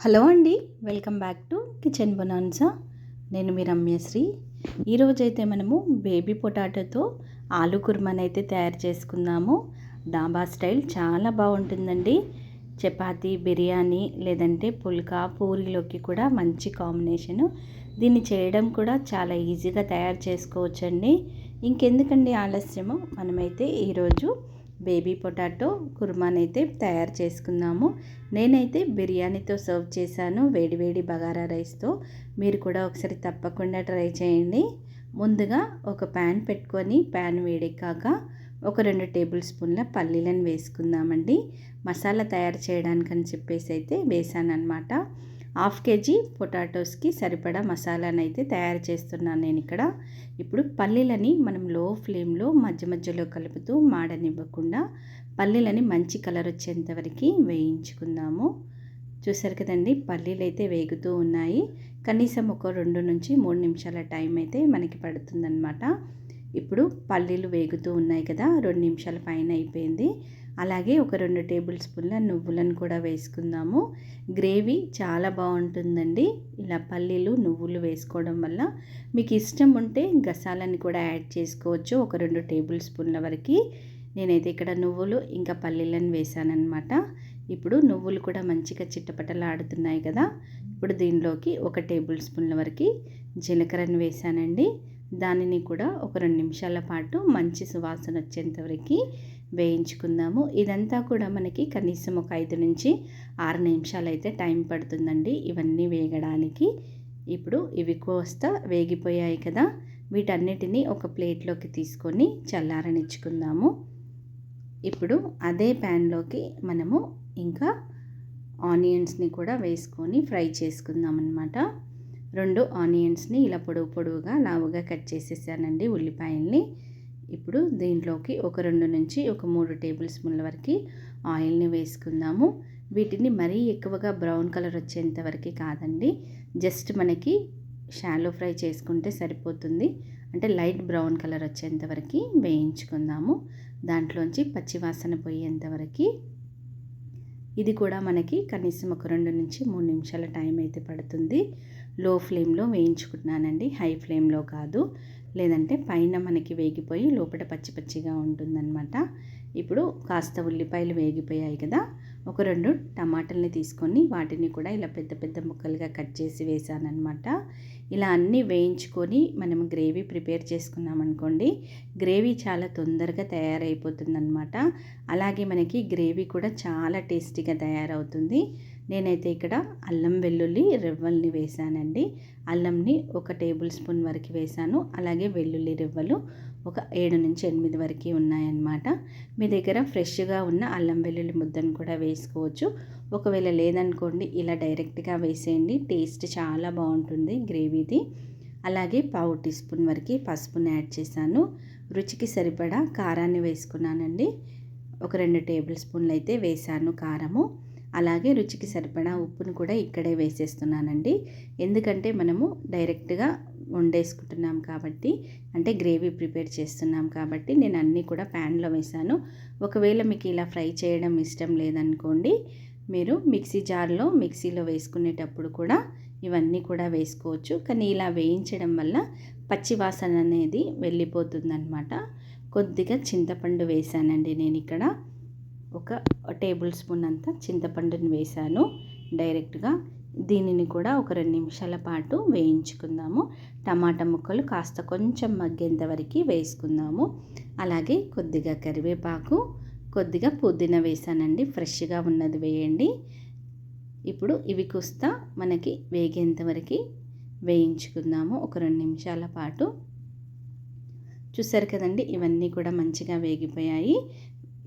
Hello అండి welcome back to kitchen bonanza. నేను మీ రమ్యశ్రీ. ఈరోజైతే మనము బేబీ పొటాటోతో ఆలు కుర్మాని అయితే తయారు చేసుకుందాము. డాబా స్టైల్ చాలా బాగుంటుందండి. చపాతి బిర్యానీ లేదంటే పుల్కా పూరీలోకి కూడా మంచి కాంబినేషను. దీన్ని చేయడం కూడా చాలా ఈజీగా తయారు చేసుకోవచ్చండి. ఇంకెందుకండి ఆలస్యము? మనమైతే ఈరోజు బేబీ పొటాటో కుర్మాని అయితే తయారు చేసుకుందాము నేనైతే బిర్యానీతో సర్వ్ చేశాను వేడివేడి బగారా రైస్తో. మీరు కూడా ఒకసారి తప్పకుండా ట్రై చేయండి. ముందుగా ఒక ప్యాన్ పెట్టుకొని ప్యాన్ వేడెక్కాక ఒక రెండు టేబుల్ స్పూన్ల పల్లీలను వేసుకుందామండి. మసాలా తయారు చేయడానికని చెప్పేసి అయితే వేసాను అనమాట హాఫ్ కేజీ పొటాటోస్కి సరిపడా మసాలాను అయితే తయారు చేస్తున్నాను నేను ఇక్కడ. ఇప్పుడు పల్లీలని మనం లో ఫ్లేమ్లో మధ్య మధ్యలో కలుపుతూ మాడనివ్వకుండా పల్లీలని మంచి కలర్ వచ్చేంత వరకు వేయించుకుందాము. చూసారు కదండి పల్లీలు అయితే వేగుతూ ఉన్నాయి. కనీసం ఒక రెండు నుంచి మూడు నిమిషాల టైం అయితే మనకి పడుతుందన్నమాట. ఇప్పుడు పల్లీలు వేగుతూ ఉన్నాయి కదా రెండు నిమిషాల పైన అయిపోయింది. అలాగే ఒక రెండు టేబుల్ స్పూన్ల నువ్వులను కూడా వేసుకుందాము. గ్రేవీ చాలా బాగుంటుందండి. ఇలా పల్లీలు నువ్వులు వేసుకోవడం వల్ల మీకు ఇష్టం ఉంటే గసాలని కూడా యాడ్ చేసుకోవచ్చు ఒక రెండు టేబుల్ స్పూన్ల వరకు. నేనైతే ఇక్కడ నువ్వులు ఇంకా పల్లీలను వేసానమాట ఇప్పుడు నువ్వులు కూడా మంచిగా చిట్టపటలాడుతున్నాయి కదా. ఇప్పుడు దీనిలోకి ఒక టేబుల్ స్పూన్ల వరకు జీలకర్రను వేసానండి. దానిని కూడా ఒక రెండు నిమిషాల పాటు మంచి సువాసన వచ్చేంత వరకు వేయించుకుందాము. ఇదంతా కూడా మనకి కనీసం ఒక ఐదు నుంచి ఆరు నిమిషాలు అయితే టైం పడుతుందండి ఇవన్నీ వేగడానికి. ఇప్పుడు ఇవి కోస్త వేగిపోయాయి కదా వీటన్నిటిని ఒక ప్లేట్లోకి తీసుకొని చల్లారనిచ్చుకుందాము. ఇప్పుడు అదే ప్యాన్లోకి మనము ఇంకా ఆనియన్స్ని కూడా వేసుకొని ఫ్రై చేసుకుందాం అనమాట రెండు ఆనియన్స్ని ఇలా పొడవు పొడవుగా లావుగా కట్ చేసేసానండి ఉల్లిపాయల్ని. ఇప్పుడు దీంట్లోకి ఒక రెండు నుంచి ఒక మూడు టేబుల్ స్పూన్ల వరకు ఆయిల్ని వేసుకుందాము. వీటిని మరీ ఎక్కువగా బ్రౌన్ కలర్ వచ్చేంత వరకు కాదండి. జస్ట్ మనకి షాలో ఫ్రై చేసుకుంటే సరిపోతుంది. అంటే లైట్ బ్రౌన్ కలర్ వచ్చేంత వరకు వేయించుకుందాము. దాంట్లోంచి పచ్చివాసన పోయేంత వరకు. ఇది కూడా మనకి కనీసం ఒక రెండు నుంచి మూడు నిమిషాల టైం అయితే పడుతుంది. లో ఫ్లేమ్లో వేయించుకుంటున్నానండి. హై ఫ్లేమ్లో కాదు. లేదంటే పైన మనకి వేగిపోయి లోపల పచ్చి పచ్చిగా ఉంటుందన్నమాట. ఇప్పుడు కాస్త ఉల్లిపాయలు వేగిపోయాయి కదా ఒక రెండు టమాటాలని తీసుకొని వాటిని కూడా ఇలా పెద్ద పెద్ద ముక్కలుగా కట్ చేసి వేసానమాట ఇలా అన్నీ వేయించుకొని మనం గ్రేవీ ప్రిపేర్ చేసుకున్నామనుకోండి గ్రేవీ చాలా తొందరగా తయారైపోతుందన్నమాట. అలాగే మనకి గ్రేవీ కూడా చాలా టేస్టీగా తయారవుతుంది. నేనైతే ఇక్కడ అల్లం వెల్లుల్లి రెవ్వల్ని వేసానండి. అల్లంని ఒక టేబుల్ స్పూన్ వరకు వేసాను. అలాగే వెల్లుల్లి రెవ్వలు ఒక ఏడు నుంచి ఎనిమిది వరకు ఉన్నాయన్నమాట. మీ దగ్గర ఫ్రెష్గా ఉన్న అల్లం వెల్లుల్లి ముద్దను కూడా వేసుకోవచ్చు. ఒకవేళ లేదనుకోండి ఇలా డైరెక్ట్గా వేసేయండి. టేస్ట్ చాలా బాగుంటుంది గ్రేవీది. అలాగే పావు టీ స్పూన్ వరకు పసుపుని యాడ్ చేశాను. రుచికి సరిపడా కారాన్ని వేసుకున్నానండి. ఒక రెండు టేబుల్ స్పూన్లు అయితే వేసాను కారము. అలాగే రుచికి సరిపడా ఉప్పును కూడా ఇక్కడే వేసేస్తున్నానండి. ఎందుకంటే మనము డైరెక్ట్గా వండేసుకుంటున్నాం కాబట్టి అంటే గ్రేవీ ప్రిపేర్ చేస్తున్నాం కాబట్టి నేను అన్నీ కూడా ప్యాన్లో వేసాను. ఒకవేళ మీకు ఇలా ఫ్రై చేయడం ఇష్టం లేదనుకోండి మీరు మిక్సీ జార్లో మిక్సీలో వేసుకునేటప్పుడు కూడా ఇవన్నీ కూడా వేసుకోవచ్చు. కానీ ఇలా వేయించడం వల్ల పచ్చి వాసన అనేది వెళ్ళిపోతుందన్నమాట. కొద్దిగా చింతపండు వేసానండి నేను ఇక్కడ ఒక టేబుల్ స్పూన్ అంతా చింతపండుని వేసాను డైరెక్ట్గా దీనిని కూడా ఒక రెండు నిమిషాల పాటు వేయించుకుందాము. టమాటా ముక్కలు కాస్త కొంచెం మగ్గేంత వరకు వేసుకుందాము. అలాగే కొద్దిగా కరివేపాకు కొద్దిగా పుదీనా వేసానండి ఫ్రెష్గా ఉన్నది వేయండి. ఇప్పుడు ఇవి కుస్తా మనకి వేగేంత వరకు వేయించుకుందాము. ఒక రెండు నిమిషాల పాటు. చూసారు కదండి ఇవన్నీ కూడా మంచిగా వేగిపోయాయి.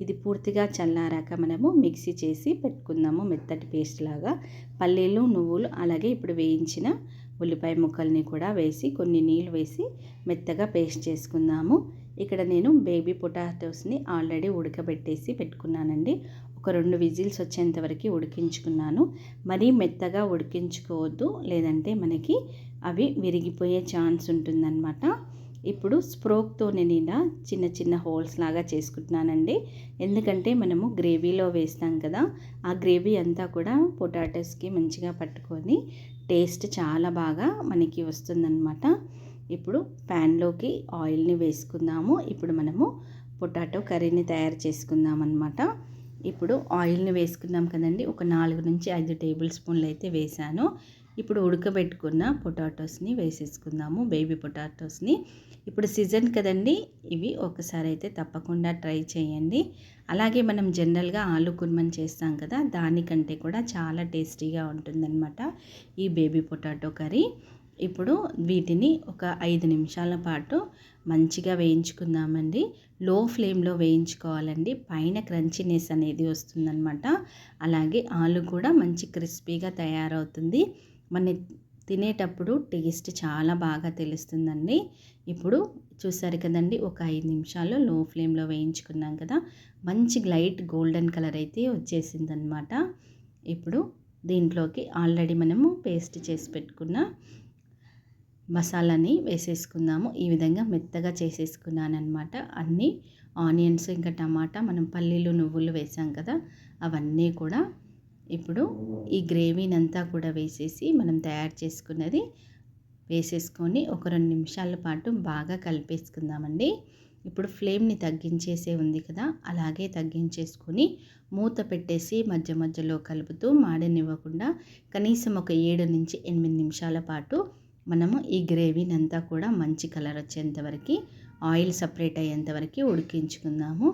ఇది పూర్తిగా చల్లారాక మనము మిక్సీ చేసి పెట్టుకుందాము మెత్తటి పేస్ట్ లాగా. పల్లీలు నువ్వులు అలాగే ఇప్పుడు వేయించిన ఉల్లిపాయ ముక్కల్ని కూడా వేసి కొన్ని నీళ్ళు వేసి మెత్తగా పేస్ట్ చేసుకుందాము. ఇక్కడ నేను బేబీ పొటాటోస్ని ఆల్రెడీ ఉడకబెట్టేసి పెట్టుకున్నానండి. ఒక రెండు విజిల్స్ వచ్చేంత వరకు ఉడికించుకున్నాను. మరీ మెత్తగా ఉడికించుకోవద్దు లేదంటే మనకి అవి విరిగిపోయే ఛాన్స్ ఉంటుందన్నమాట. ఇప్పుడు స్ప్రోక్తో నేను ఇలా చిన్న చిన్న హోల్స్ లాగా చేసుకుంటున్నానండి. ఎందుకంటే మనము గ్రేవీలో వేస్తాం కదా ఆ గ్రేవీ అంతా కూడా పొటాటోస్కి మంచిగా పట్టుకొని టేస్ట్ చాలా బాగా మనకి వస్తుందన్నమాట. ఇప్పుడు ప్యాన్లోకి ఆయిల్ని వేసుకుందాము. ఇప్పుడు మనము పొటాటో కర్రీని తయారు చేసుకుందాం అనమాట ఇప్పుడు ఆయిల్ని వేసుకున్నాం కదండి ఒక నాలుగు నుంచి ఐదు టేబుల్ స్పూన్లు అయితే వేసాను. ఇప్పుడు ఉడకబెట్టుకున్న పొటాటోస్ని వేసేసుకుందాము బేబీ పొటాటోస్ని. ఇప్పుడు సీజన్ కదండి ఇవి ఒకసారి అయితే తప్పకుండా ట్రై చేయండి. అలాగే మనం జనరల్గా ఆలు కుర్మన్ చేస్తాం కదా దానికంటే కూడా చాలా టేస్టీగా ఉంటుందన్నమాట ఈ బేబీ పొటాటో కర్రీ. ఇప్పుడు వీటిని ఒక ఐదు నిమిషాల పాటు మంచిగా వేయించుకుందామండి. లో ఫ్లేమ్లో వేయించుకోవాలండి. పైన క్రంచినెస్ అనేది వస్తుందన్నమాట. అలాగే ఆలు కూడా మంచి క్రిస్పీగా తయారవుతుంది. మన తినేటప్పుడు టేస్ట్ చాలా బాగా తెలుస్తుందండి. ఇప్పుడు చూసారు కదండి ఒక ఐదు నిమిషాలు లో ఫ్లేమ్లో వేయించుకున్నాం కదా మంచి లైట్ గోల్డెన్ కలర్ అయితే వచ్చేసిందనమాట ఇప్పుడు దీంట్లోకి ఆల్రెడీ మనము పేస్ట్ చేసి పెట్టుకున్న మసాలాని వేసేసుకుందాము. ఈ విధంగా మెత్తగా చేసేసుకున్నానమాట అన్నీ ఆనియన్స్ ఇంకా టమాటా మనం పల్లీలు నువ్వులు వేసాం కదా అవన్నీ కూడా ఇప్పుడు ఈ గ్రేవీనంతా కూడా వేసేసి మనం తయారు చేసుకున్నది వేసేసుకొని ఒక రెండు నిమిషాల పాటు బాగా కలిపేసుకుందామండి. ఇప్పుడు ఫ్లేమ్ని తగ్గించేసే ఉంది కదా అలాగే తగ్గించేసుకొని మూత పెట్టేసి మధ్య మధ్యలో కలుపుతూ మాడనివ్వకుండా కనీసం ఒక ఏడు నుంచి ఎనిమిది నిమిషాల పాటు మనము ఈ గ్రేవీని అంతా కూడా మంచి కలర్ వచ్చేంతవరకు ఆయిల్ సపరేట్ అయ్యేంతవరకు ఉడికించుకుందాము.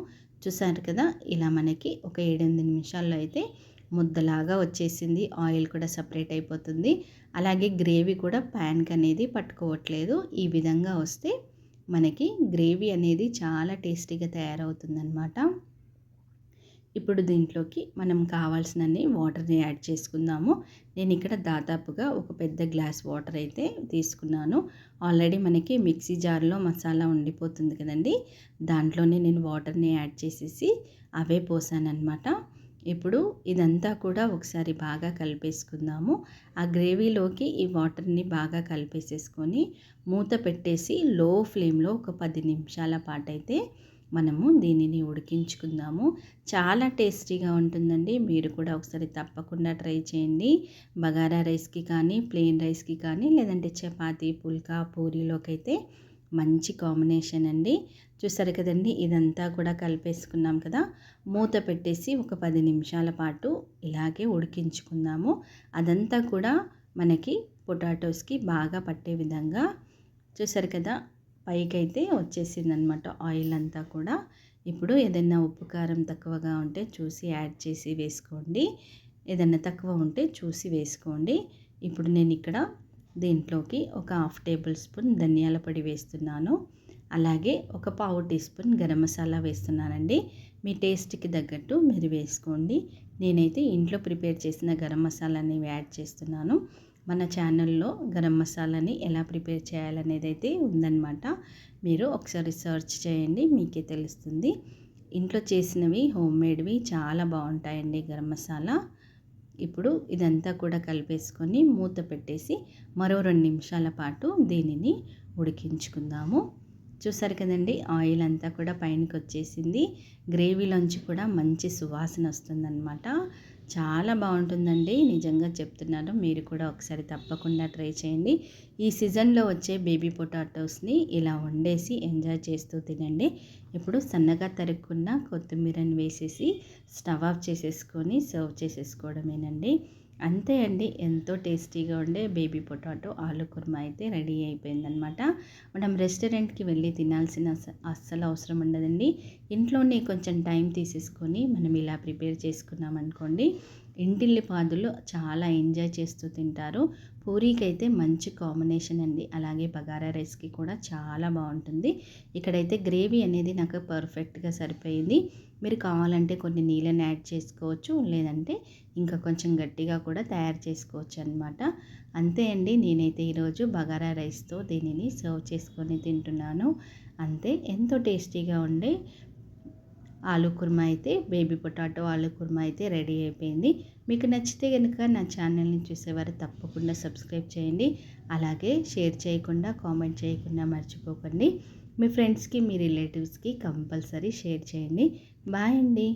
చూసారు కదా ఇలా మనకి ఒక ఏడెనిమిది నిమిషాల్లో అయితే ముద్దలాగా వచ్చేసింది. ఆయిల్ కూడా సపరేట్ అయిపోతుంది. అలాగే గ్రేవీ కూడా ప్యాన్కి అనేది పట్టుకోవట్లేదు. ఈ విధంగా వస్తే మనకి గ్రేవీ అనేది చాలా టేస్టీగా తయారవుతుందన్నమాట. ఇప్పుడు దీంట్లోకి మనం కావాల్సినన్ని వాటర్ని యాడ్ చేసుకుందాము. నేను ఇక్కడ దాదాపుగా ఒక పెద్ద గ్లాస్ వాటర్ అయితే తీసుకున్నాను. ఆల్రెడీ మనకి మిక్సీ జార్లో మసాలా ఉండిపోతుంది కదండి. దాంట్లోనే నేను వాటర్ని యాడ్ చేసేసి అవే పోసానన్నమాట. ఇప్పుడు ఇదంతా కూడా ఒకసారి బాగా కలిపేసుకుందాము. ఆ గ్రేవీలోకి ఈ వాటర్ని బాగా కలిపేసేసుకొని మూత పెట్టేసి లో ఫ్లేమ్లో ఒక పది నిమిషాల పాటు అయితే మనము దీనిని ఉడికించుకుందాము. చాలా టేస్టీగా ఉంటుందండి. మీరు కూడా ఒకసారి తప్పకుండా ట్రై చేయండి. బగారా రైస్కి కానీ ప్లెయిన్ రైస్కి కానీ లేదంటే చపాతీ పుల్కా పూరీలోకి అయితే మంచి కాంబినేషన్ అండి. చూసారు కదండి ఇదంతా కూడా కలిపేసుకున్నాం కదా. మూత పెట్టేసి ఒక పది నిమిషాల పాటు ఇలాగే ఉడికించుకుందాము. అదంతా కూడా మనకి పొటాటోస్కి బాగా పట్టే విధంగా చూసారు కదా పైకైతే వచ్చేసిందనమాట ఆయిల్ అంతా కూడా. ఇప్పుడు ఏదైనా ఉప్పు కారం తక్కువగా ఉంటే చూసి యాడ్ చేసి వేసుకోండి. ఏదైనా తక్కువ ఉంటే చూసి వేసుకోండి. ఇప్పుడు నేను ఇక్కడ దీంట్లోకి ఒక హాఫ్ టేబుల్ స్పూన్ ధనియాల పొడి వేస్తున్నాను. అలాగే ఒక పావు టీ స్పూన్ గరం మసాలా వేస్తున్నానండి. మీ టేస్ట్కి తగ్గట్టు మీరు వేసుకోండి. నేనైతే ఇంట్లో ప్రిపేర్ చేసిన గరం మసాలాని యాడ్ చేస్తున్నాను. మన ఛానల్లో గరం మసాలాని ఎలా ప్రిపేర్ చేయాలనేది అయితే ఉందన్నమాట. మీరు ఒకసారి సర్చ్ చేయండి మీకే తెలుస్తుంది. ఇంట్లో చేసినవి హోమ్ మేడ్వి చాలా బాగుంటాయండి గరం మసాలా. ఇప్పుడు ఇదంతా కూడా కలిపేసుకొని మూత పెట్టేసి మరో రెండు నిమిషాల పాటు దీనిని ఉడికించుకుందాము. చూసారు కదండి ఆయిల్ అంతా కూడా పైనకి వచ్చేసింది గ్రేవీలోంచి కూడా మంచి సువాసన వస్తుందన్నమాట. చాలా బాగుంటుందండి. నిజంగా చెప్తున్నాను. మీరు కూడా ఒకసారి తప్పకుండా ట్రై చేయండి. ఈ సీజన్లో వచ్చే బేబీ పొటాటోస్ని ఇలా వండేసి ఎంజాయ్ చేస్తూ తినండి. ఇప్పుడు సన్నగా తరుక్కున్న కొత్తిమీరని వేసేసి స్టవ్ ఆఫ్ చేసేసుకొని సర్వ్ చేసేసుకోవడమేనండి. అంతే అండి. ఎంతో టేస్టీగా ఉండే బేబీ పొటాటో ఆలు కుర్మా అయితే రెడీ అయిపోయిందనమాట మనం రెస్టారెంట్కి వెళ్ళి తినాల్సిన అస్సలు అవసరం ఉండదండి. ఇంట్లోనే కొంచెం టైం తీసేసుకొని మనం ఇలా ప్రిపేర్ చేసుకున్నాం ఇంటిల్లి పాదులు చాలా ఎంజాయ్ చేస్తూ తింటారు. పూరీకి అయితే మంచి కాంబినేషన్ అండి. అలాగే బగారా రైస్కి కూడా చాలా బాగుంటుంది. ఇక్కడైతే గ్రేవీ అనేది నాకు పర్ఫెక్ట్గా సరిపోయింది. మీరు కావాలంటే కొన్ని నీళ్ళని యాడ్ చేసుకోవచ్చు లేదంటే ఇంకా కొంచెం గట్టిగా కూడా తయారు చేసుకోవచ్చు అనమాట అంతే అండి. నేనైతే ఈరోజు బగారా రైస్తో దీనిని సర్వ్ చేసుకొని తింటున్నాను. అంతే ఎంతో టేస్టీగా ఉండే ఆలు కుర్మా అయితే బేబీ పొటాటో ఆలు కుర్మా అయితే రెడీ అయిపోయింది. మీకు నచ్చితే కనుక నా ఛానల్ని చూసేవారు తప్పకుండా సబ్స్క్రైబ్ చేయండి. అలాగే షేర్ చేయకుండా కామెంట్ చేయకుండా మర్చిపోకండి. మీ ఫ్రెండ్స్కి మీ రిలేటివ్స్కి కంపల్సరీ షేర్ చేయండి. బాయ్ అండి.